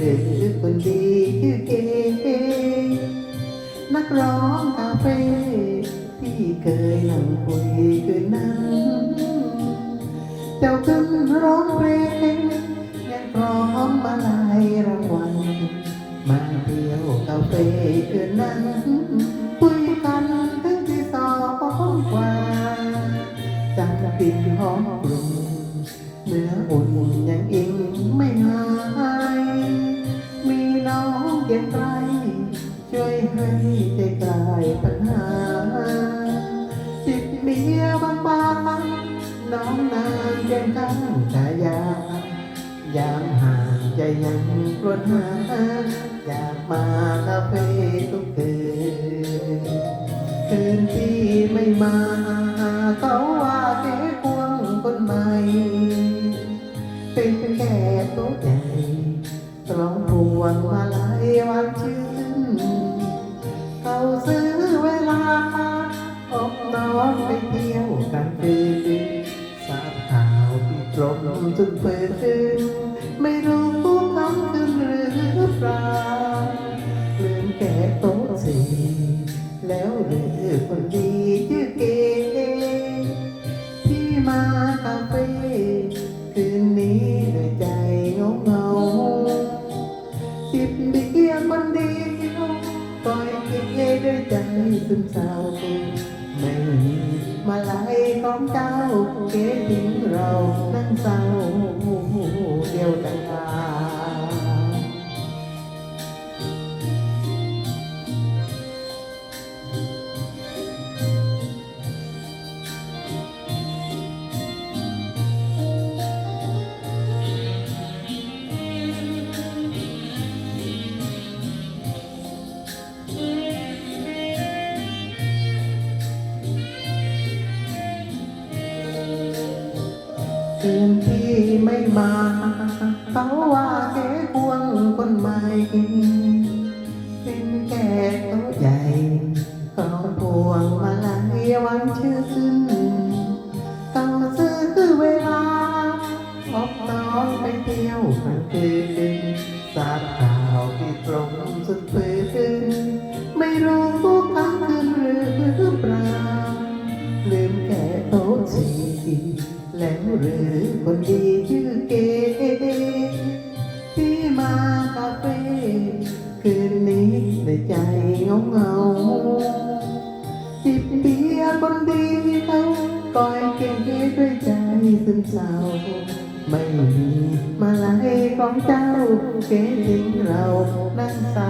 คนดีชื่อเก๋นักร้องคาเฟ่ที่เคยนั่งคุยคืนนั้น เจ้าขึ้นร้องเพลงยังพร้อมมาลายรางวัลมาเที่ยวคาเฟ่คืนนั้นคุยกันถึงที่สองกว่าจากกลิ่นหอมกลุ่นเนื้ออุ่นยังอิ ใจกลายปัญหา จิตเมียบางบางน้องนางแกียงข้างตายายามห่างใจยังกลวนหาอยากมาคาเฟ่ จนเปิดคืนไม่รู้คำคืนหรือเปล่าลืมแก่โต๊ะสีแล้วหรือคนดีชื่อเก๋ที่มา คาเฟ่คืนนี้ด้วยใจเงาเงาจิบเบียร์คนเดียวปล่อยเกด้วยใจซึมเศร้าไม่มีมาลาย ของเจ้าเกทิ้งเรา นั่นเศร้าเดียวดา คืนที่ไม่มาเขาว่าแกควงคนใหม่ เป็นแก่โต๊ะใหญ่เขาพวงมาลัยวันชื่นเขาซื้อคือเวลาออกน้องไปเที่ยวกลางคืนทราบข่าวที่ตรงสุด แหล้วหรือคนดีชื่อเก๋ที่มาคาเฟ่คืนนี้ในใจเงาเงาๆจิบเบียร์คนดีเขาก่อยเก๋ด้วยใจซึมเศร้าไม่มีมาลายของเจ้าเก๋ทิ้งเรานั่งเศร้าว